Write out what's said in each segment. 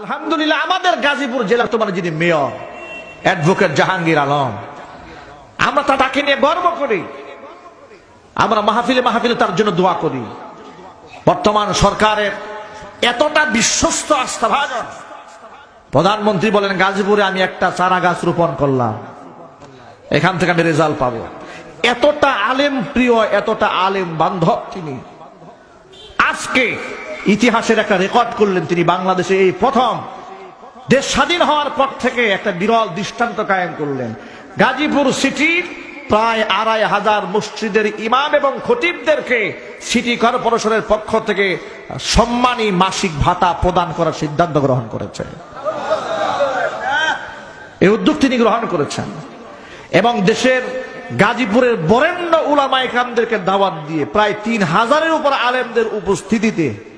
আলহামদুলিল্লাহ, আমাদের গাজীপুর জেলার তোমার যিনি মেয়র অ্যাডভোকেট জাহাঙ্গীর আলম, আমরা তা তাকে নিয়ে গর্ব করি। আমরা মাহফিলে মাহফিলে তার জন্য দোয়া করি। বর্তমান সরকারের এতটা বিশ্বস্ত আস্থাভাজন প্রধানমন্ত্রী বলেন, গাজীপুরে আমি একটা চারা গাছ রোপণ করলাম। এখান থেকে আমি রেজাল্ট পাবো। এতটা আলেম প্রিয়, এতটা আলেম বান্ধব তিনি। আজকে ইতিহাসের একটা রেকর্ড করলেন তিনি বাংলাদেশে এই প্রথম। দেশ স্বাধীন হওয়ার পর থেকে একটা বিরল দৃষ্টান্ত কায়েম করলেন। গাজীপুর সিটির প্রায় আড়াই হাজার মসজিদের ইমাম এবং খতিবদেরকে সিটি কর্পোরেশনের পক্ষ থেকে সম্মানী মাসিক ভাতা প্রদান করার সিদ্ধান্ত গ্রহণ করেছে। এই উদ্যোগ তিনি গ্রহণ করেছেন। এবং দেশের গাজীপুরের বরেণ্য উলামা ইকরামদেরকে দাওয়াত দিয়ে প্রায় তিন হাজারের উপর আলেমদের উপস্থিতিতে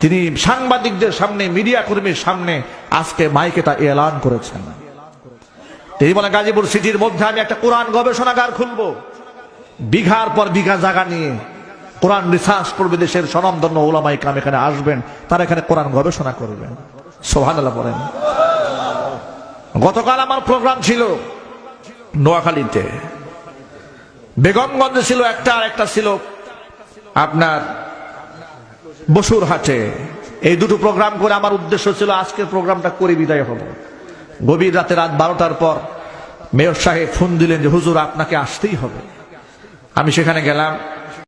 তিনি সাংবাদিকদের সামনে, মিডিয়া কর্মীর সামনে আজকে মাইকে তা এলান করেছেন। তিনি বলেন, গাজীপুর সিটির মধ্যে আমি একটা কোরআন গবেষণাগার খুলব। বিঘার পর বিঘা জায়গা নিয়ে কোরআন রিসার্চ করবে দেশের স্বনামধন্য ওলামা ইকরাম এখানে আসবেন, তারা এখানে কোরআন গবেষণা করবেন। সোহান বলেন। গতকাল আমার প্রোগ্রাম ছিল নোয়াখালীতে। বেগমগঞ্জে ছিল একটা আর একটা ছিল আপনার বসুর হাটে। এই দুটো প্রোগ্রাম করে আমার উদ্দেশ্য ছিল আজকের প্রোগ্রামটা করে বিদায় হব। গভীর রাতে রাত বারোটার পর মেয়র সাহেব ফোন দিলেন যে, হুজুর, আপনাকে আসতেই হবে। আমি সেখানে গেলাম।